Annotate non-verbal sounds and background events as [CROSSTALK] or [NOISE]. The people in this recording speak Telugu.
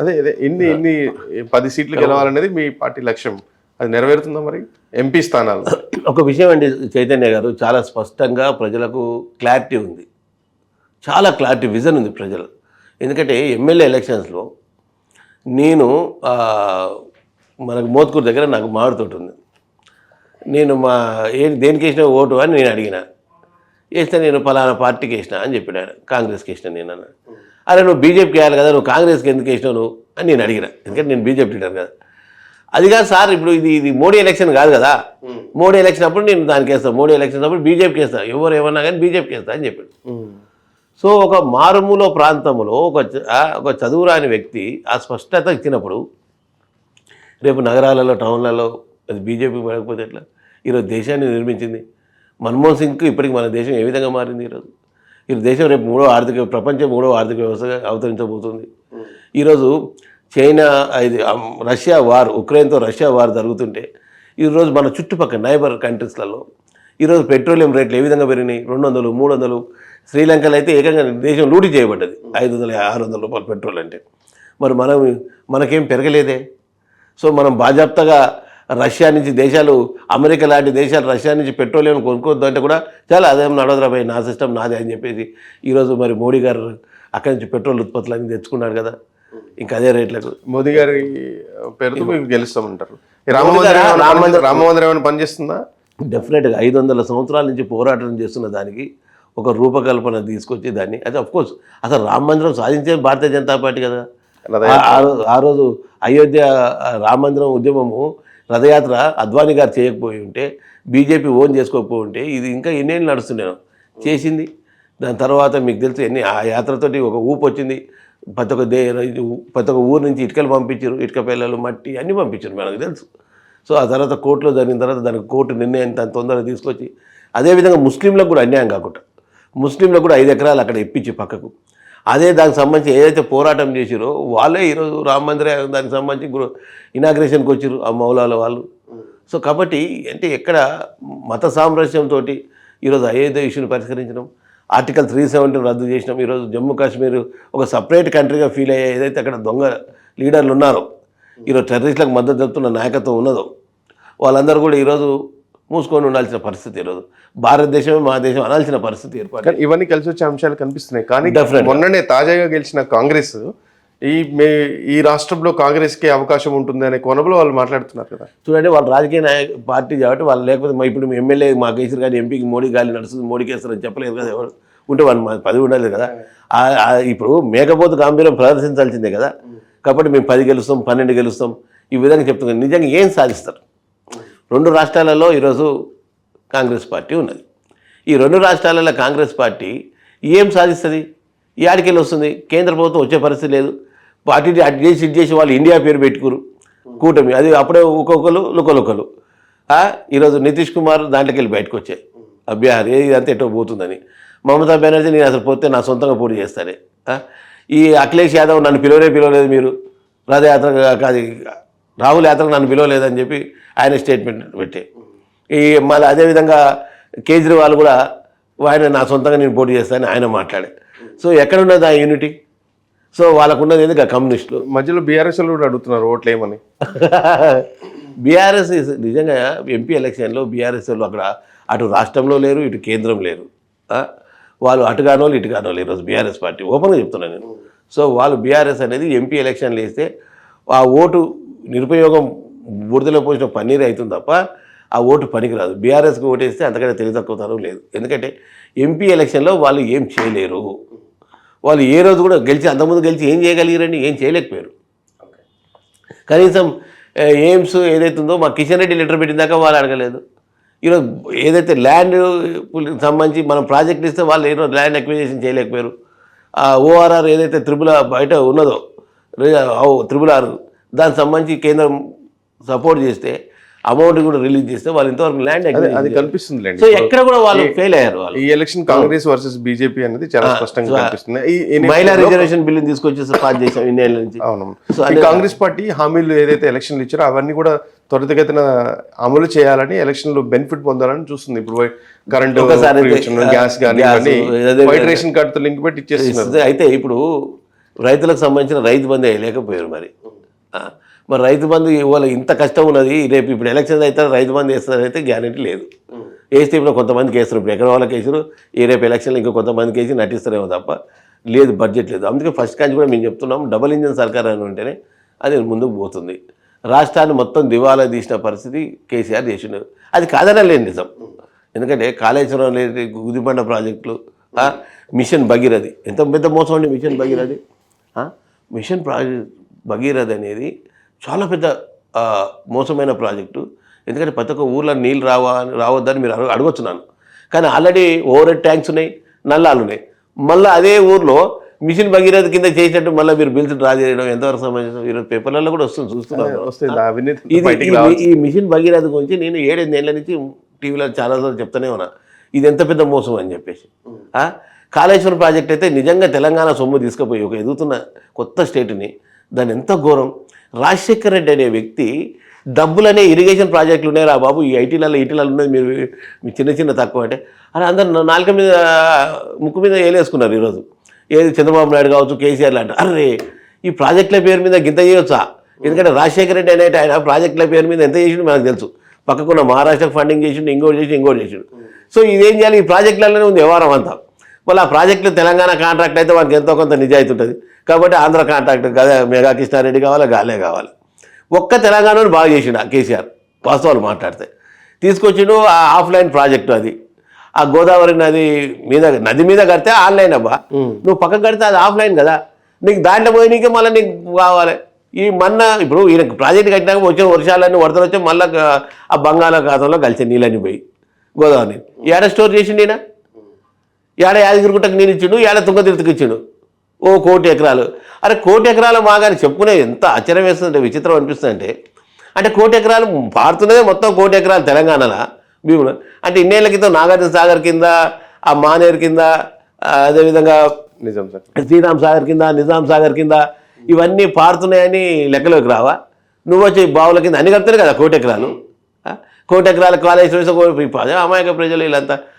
అదే అదే ఎన్ని ఎన్ని పది సీట్లు గెలవాలనేది మీ పార్టీ లక్ష్యం. అది నెరవేరుతుందా మరి? ఎంపీ స్థానాలు. ఒక విషయం అండి చైతన్య గారు చాలా స్పష్టంగా ప్రజలకు క్లారిటీ ఉంది. చాలా క్లారిటీ విజన్ ఉంది ప్రజలు. ఎందుకంటే ఎమ్మెల్యే ఎలక్షన్స్లో నేను మనకు మోత్కూరు దగ్గర నాకు మామిడి తోట ఉంది. నేను మా ఏ దేనికి వేసిన ఓటు అని నేను అడిగిన. వేస్తే నేను ఫలానా పార్టీకి వేసిన అని చెప్పిన ఆయన కాంగ్రెస్కి వేసిన నేను అన్న. అరే నువ్వు బీజేపీకి వేయాలి కదా నువ్వు కాంగ్రెస్కి ఎందుకు వేసినావు నువ్వు అని నేను అడిగిన. ఎందుకంటే నేను బీజేపీ లీడర్ కదా. అది కాదు సార్ ఇప్పుడు ఇది ఇది మోడీ ఎలక్షన్ కాదు కదా. మోడీ ఎలక్షన్ అప్పుడు నేను దానికి వేస్తాను మోడీ ఎలక్షన్ అప్పుడు బీజేపీకి వేస్తాను ఎవరు ఏమన్నా కానీ బీజేపీకి వేస్తా అని చెప్పాడు. సో ఒక మారుమూల ప్రాంతంలో ఒక ఒక చదువు ఒక చదువురాని వ్యక్తి ఆ స్పష్టత ఇచ్చినప్పుడు రేపు నగరాలలో టౌన్లలో అది బీజేపీ పడకపోతే ఎట్లా? ఈరోజు దేశాన్ని నిర్మించింది. మన్మోహన్ సింగ్కి ఇప్పటికి మన దేశం ఏ విధంగా మారింది ఈరోజు? ఈ దేశం రేపు మూడో ఆర్థిక ప్రపంచం మూడో ఆర్థిక వ్యవస్థగా అవతరించబోతుంది. ఈరోజు చైనా ఇది రష్యా వార్ ఉక్రెయిన్తో రష్యా వార్ జరుగుతుంటే ఈరోజు మన చుట్టుపక్కల నైబర్ కంట్రీస్లలో ఈరోజు పెట్రోలియం రేట్లు ఏ విధంగా పెరిగినాయి? రెండు వందలు మూడు వందలు శ్రీలంకలో అయితే ఏకంగా దేశం లూటీ చేయబడ్డది. ఐదు వందల ఆరు వందల రూపాయలు పెట్రోల్ అంటే. మరి మనం మనకేం పెరగలేదే? సో మనం బాజాప్తగా రష్యా నుంచి దేశాలు అమెరికా లాంటి దేశాలు రష్యా నుంచి పెట్రోలియం కొనుక్కోవద్దు అంటే కూడా చాలా అదేం భయ్ నా సిస్టమ్ నాదే అని చెప్పేసి ఈరోజు మరి మోడీ గారు అక్కడి నుంచి పెట్రోల్ ఉత్పత్తులు అన్ని తెచ్చుకున్నాడు కదా. ఇంకా అదే రేట్లకు. మోదీ గారి పేరుతో మేము గెలుస్తామంటారు. రామ మందిరం? ఏమైనా పనిచేస్తుందా? డెఫినెట్గా ఐదు వందల సంవత్సరాల నుంచి పోరాటం చేస్తున్న దానికి ఒక రూపకల్పన తీసుకొచ్చి దాన్ని. అయితే అఫ్ కోర్స్ అసలు రామ మందిరం సాధించే భారతీయ జనతా పార్టీ కదా. ఆ- రోజు- అయోధ్య రామ మందిరం ఉద్యమము రథయాత్ర అద్వానీ గారు చేయకపోయి ఉంటే బీజేపీ ఓన్ చేసుకోకపోయి ఉంటే ఇది ఇంకా ఎన్నేళ్ళు నడుస్తున్నాను చేసింది. దాని తర్వాత మీకు తెలుసు ఎన్ని ఆ యాత్రతోటి ఒక ఊపు వచ్చింది. ప్రతి ఒక్క దే ప్రతి ఒక్క ఊరు నుంచి ఇటుకలు పంపించారు. ఇటుక పిల్లలు మట్టి అన్నీ పంపించారు మనకు తెలుసు. సో ఆ తర్వాత కోర్టులో జరిగిన తర్వాత దానికి కోర్టు నిర్ణయం దాని తొందరగా తీసుకొచ్చి అదేవిధంగా ముస్లింలకు కూడా అన్యాయం కాకుండా ముస్లింలకు కూడా ఐదు ఎకరాలు అక్కడ ఇప్పించి పక్కకు. అదే దానికి సంబంధించి ఏదైతే పోరాటం చేసిరో వాళ్ళే ఈరోజు రామ మందిరం దానికి సంబంధించి గురు ఇనాగ్రేషన్కి వచ్చారు ఆ మౌలాల వాళ్ళు. సో కాబట్టి అంటే ఎక్కడ మత సామరస్యంతో ఈరోజు అయోధ్య ఇష్యూని పరిష్కరించడం ఆర్టికల్ త్రీ సెవెంటీ రద్దు చేసినాం ఈరోజు జమ్మూ కాశ్మీర్ ఒక సపరేట్ కంట్రీగా ఫీల్ అయ్యే ఏదైతే అక్కడ దొంగ లీడర్లు ఉన్నారో ఈరోజు టెర్రరిస్టులకు మద్దతు తెలుపుతున్న నాయకత్వం ఉన్నదో వాళ్ళందరూ కూడా ఈరోజు మూసుకొని ఉండాల్సిన పరిస్థితి ఈరోజు భారతదేశమే మా దేశం అనాల్సిన పరిస్థితి ఏర్పడింది. కానీ ఇవన్నీ కలిసి వచ్చే అంశాలు కనిపిస్తున్నాయి. కానీ. మొన్ననే తాజాగా గెలిచిన కాంగ్రెస్ ఈ మే ఈ రాష్ట్రంలో కాంగ్రెస్కి అవకాశం ఉంటుంది అనే కోణంలో వాళ్ళు మాట్లాడుతున్నారు కదా. చూడండి వాళ్ళు రాజకీయ నాయక పార్టీ కాబట్టి వాళ్ళు లేకపోతే మా ఇప్పుడు ఎమ్మెల్యే మా కేసీఆర్ కానీ ఎంపీకి మోడీ గాలి నడుస్తుంది మోడీకి వేస్తారని చెప్పలేదు కదా ఎవరు? ఉంటే వాళ్ళు మా పది ఉండాలి కదా. ఇప్పుడు మేకపోతు గాంభీర్యం ప్రదర్శించాల్సిందే కదా. కాబట్టి మేము పది గెలుస్తాం పన్నెండు గెలుస్తాం ఈ విధంగా చెప్తున్నాం నిజంగా ఏం సాధిస్తారు? రెండు రాష్ట్రాలలో ఈరోజు కాంగ్రెస్ పార్టీ ఉన్నది. ఈ రెండు రాష్ట్రాలలో కాంగ్రెస్ పార్టీ ఏం సాధిస్తుంది? ఈ ఆడికెళ్ళి వస్తుంది. కేంద్ర ప్రభుత్వం వచ్చే పరిస్థితి లేదు. పార్టీ అటు చేసి ఇటు చేసి వాళ్ళు ఇండియా పేరు పెట్టుకురు. కూటమి. అది అప్పుడే ఒక్కొక్కరు లుకలుకలు ఈరోజు నితీష్ కుమార్ దాంట్లోకి వెళ్ళి బయటకు వచ్చాయి ఆ బీహార్ ఇదంతా ఎటో పోతుందని. మమతా బెనర్జీ నేను అసలు పోతే నా సొంతంగా పోటీ చేస్తానే. ఈ అఖిలేష్ యాదవ్ నన్ను పిలవలే పిలవలేదు మీరు. రథయాత్ర కాదు రాహుల్ యాత్రకు నన్ను పిలవలేదని చెప్పి ఆయన స్టేట్మెంట్ పెట్టే. ఈ మళ్ళీ అదేవిధంగా కేజ్రీవాల్ కూడా ఆయన నా సొంతంగా నేను పోటీ చేస్తానని ఆయన మాట్లాడే. సో ఎక్కడ ఉన్నది ఆ యూనిటీ సో వాళ్ళకు ఉన్నది ఎందుకు ఆ కమ్యూనిస్టులు మధ్యలో బీఆర్ఎస్ కూడా అడుగుతున్నారు ఓట్లు ఏమని. [LAUGHS] బీఆర్ఎస్ నిజంగా ఎంపీ ఎలక్షన్లో బీఆర్ఎస్ వాళ్ళు అక్కడ అటు రాష్ట్రంలో లేరు ఇటు కేంద్రం లేరు? వాళ్ళు అటుగానో ఇటుగానో లేరు ఈరోజు బీఆర్ఎస్ పార్టీ. ఓపెన్గా చెప్తున్నాను నేను. సో వాళ్ళు బీఆర్ఎస్ అనేది ఎంపీ ఎలక్షన్లు వేస్తే ఆ ఓటు నిరుపయోగం బురదలో పోసిన పన్నీర్ అవుతుంది తప్ప ఆ ఓటు పనికిరాదు. బీఆర్ఎస్కి ఓటేస్తే అంతకంటే తెలివి తక్కువతనం లేదు. ఎందుకంటే ఎంపీ ఎలక్షన్లో వాళ్ళు ఏం చేయలేరు. వాళ్ళు ఏ రోజు కూడా గెలిచి అంతకుముందు గెలిచి ఏం చేయగలిగారండి? ఏం చేయలేకపోయారు. కనీసం ఎయిమ్స్ ఏదైతే ఉందో మా కిషన్ రెడ్డి లెటర్ పెట్టిన దాకా వాళ్ళు అడగలేదు. ఈరోజు ఏదైతే ల్యాండ్ సంబంధించి మనం ప్రాజెక్ట్ ఇస్తే వాళ్ళు ఏదో ల్యాండ్ అక్విజిషన్ చేయలేకపోయారు. ఆ ఓఆర్ఆర్ ఏదైతే త్రిపుల బయట ఉన్నదో త్రిపుల ఆర్ దానికి సంబంధించి కేంద్రం సపోర్ట్ చేస్తే అమౌంట్ కూడా రిలీజ్ చేస్తే వాళ్ళు ఇంతవరకు ల్యాండ్ అది కనిపిస్తుంది సో ఎక్కడ కూడా వాళ్ళు ఫెయిల్ అయ్యారు వాళ్ళు. ఈ ఎలక్షన్ కాంగ్రెస్ వర్సెస్ బీజేపీ అనేది చాలా స్పష్టంగా కనిపిస్తుంది. ఈ- మహిళా రిజర్వేషన్ బిల్లు తీసుకొచ్చి పాస్ చేసాం ఇన్నేళ్ళ నుంచి. అవును. సో కాంగ్రెస్ పార్టీ హామీలు ఏదైతే ఎలక్షన్లు ఇచ్చారో అవన్నీ కూడా త్వరితగతిన అమలు చేయాలని ఎలక్షన్లో బెనిఫిట్ పొందాలని చూస్తుంది. ఇప్పుడు కరెంటు గ్యాస్ కానీ వైట్ రేషన్ కార్డుతో లింక్ పెట్టి ఇస్తుంది. అయితే ఇప్పుడు రైతులకు సంబంధించిన రైతు బంధు వేయలేకపోయారు మరి. మరి రైతు బంధు ఇవాళ ఇంత కష్టం ఉన్నది రేపు ఇప్పుడు ఎలక్షన్స్ అయితే రైతు బంధు వేస్తున్నారు అయితే గ్యారెంటీ లేదు. వేస్తే ఇప్పుడు కొంతమందికి వేస్తారు ఇప్పుడు ఎక్కడ వాళ్ళకి వేసారు ఈ రేపు ఎలక్షన్లు ఇంకో కొంతమందికి వేసి నటిస్తారేమో తప్ప లేదు బడ్జెట్ లేదు. అందుకే ఫస్ట్ కాంచి కూడా మేము చెప్తున్నాం డబుల్ ఇంజిన్ సర్కార్ అని ఉంటేనే అది ముందుకు పోతుంది. రాష్ట్రాన్ని మొత్తం దివాలా తీసిన పరిస్థితి కేసీఆర్ చేసిండు. అది కాదనలేదు నిజం. ఎందుకంటే కాళేశ్వరం లేదు గుదిబండ ప్రాజెక్టులు మిషన్ భగీరథి. ఎంత పెద్ద మోసం అండి mission Bhagirathi? Mission project Bhagiratha అనేది చాలా పెద్ద మోసమైన ప్రాజెక్టు. ఎందుకంటే ప్రతి ఒక్క ఊర్లో నీళ్ళు రావా రావద్దని మీరు అడగ అడగొచ్చున్నాను కానీ ఆల్రెడీ ఓవర్ హెడ్ ట్యాంక్స్ ఉన్నాయి నల్లాలు ఉన్నాయి. మళ్ళీ అదే ఊర్లో మిషన్ భగీరథ కింద చేసినట్టు మళ్ళీ మీరు బిల్స్ డ్రా చేయడం ఎంతవరకు సంబంధించిన ఈరోజు పేపర్లలో కూడా వస్తుంది చూస్తున్నాను ఈ- మిషన్ భగీరథ గురించి నేను ఏడెనిమిది ఏళ్ళ నుంచి టీవీలో చాలాసార్లు చెప్తానే ఉన్నా. ఇది ఎంత పెద్ద మోసం అని చెప్పేసి? కాళేశ్వరం ప్రాజెక్ట్ అయితే నిజంగా తెలంగాణ సొమ్ము తీసుకుపోయి ఒక ఎదుగుతున్న కొత్త స్టేట్ని దాని ఎంత ఘోరం? రాజశేఖర్ రెడ్డి అనే వ్యక్తి డబ్బులనే ఇరిగేషన్ ప్రాజెక్టులు ఉన్నాయి రా బాబు ఈ ఐటీలలో ఈటీలలో ఉన్నది మీరు మీ చిన్న చిన్న తక్కువ అంటే. అరే అందరు నాలుక మీద ముక్కు మీద వేలేసుకున్నారు ఈరోజు. ఏది చంద్రబాబు నాయుడు కావచ్చు కేసీఆర్ లాంటి. అరే ఈ ప్రాజెక్టుల పేరు మీద గింత చేయొచ్చా? ఎందుకంటే రాజశేఖర రెడ్డి అనే ఆయన ప్రాజెక్టుల పేరు మీద ఎంత చేసిండు మనకు తెలుసు. పక్కకున్న మహారాష్ట్ర ఫండింగ్ చేసిండు ఇంకోటి చేసి ఇంకోటి చేసిండు. సో ఇదేం చేయాలి? ఈ ప్రాజెక్టులలోనే ఉంది వ్యవహారం అంతా. మళ్ళీ ఆ ప్రాజెక్టులు తెలంగాణ కాంట్రాక్ట్ అయితే వానికి ఎంతో కొంత నిజాయితీ ఉంటుంది. కాబట్టి ఆంధ్ర కాంట్రాక్ట్ కదా మెగా కృష్ణారెడ్డి కావాలా గాలే కావాలి. ఒక్క తెలంగాణను బాగా చేసిండు ఆ కేసీఆర్ వాస్తవాలు మాట్లాడితే. తీసుకొచ్చిండు ఆ ఆఫ్లైన్ ప్రాజెక్టు అది. ఆ గోదావరి నది మీద నది మీద కడితే ఆన్లైన్ అబ్బా. నువ్వు పక్కన కడితే అది ఆఫ్లైన్ కదా. నీకు దాంట్లో పోయి నీకే మళ్ళీ నీకు కావాలి. ఈ మన్న ఇప్పుడు ఈయన ప్రాజెక్ట్ కట్టినాక వచ్చిన వర్షాలన్నీ వరదలు వచ్చి మళ్ళీ ఆ బంగాళాఖాతంలో కలిసి నీళ్ళని పోయి గోదావరి. ఏడ స్టోర్ చేసిండు ఈయన? ఏడ యాదగిరిగుట్టకు నీళ్ళు ఇచ్చిండు ఏడ తుంగతిరుతుకు ఇచ్చిండు? ఓ కోటి ఎకరాలు. అరే కోటి ఎకరాలు మాగాని చెప్పుకునే ఎంత ఆశ్చర్యం వేస్తుందంటే విచిత్రం అనిపిస్తుంది అంటే అంటే కోటి ఎకరాలు పారుతున్నదే మొత్తం కోటి ఎకరాలు తెలంగాణలో భీములు అంటే ఇన్నేళ్ళ క్రితం నాగార్జున సాగర్ కింద ఆ మానేరు కింద అదేవిధంగా నిజం సార్. శ్రీరామ్ సాగర్ కింద నిజాం సాగర్ కింద ఇవన్నీ పారుతున్నాయని లెక్కలోకి రావా? నువ్వు వచ్చి బావుల కింద అన్ని కడతారు కదా కోటి ఎకరాలు? కోటి ఎకరాల కాలేజ్ అమాయక ప్రజలు వీళ్ళంతా.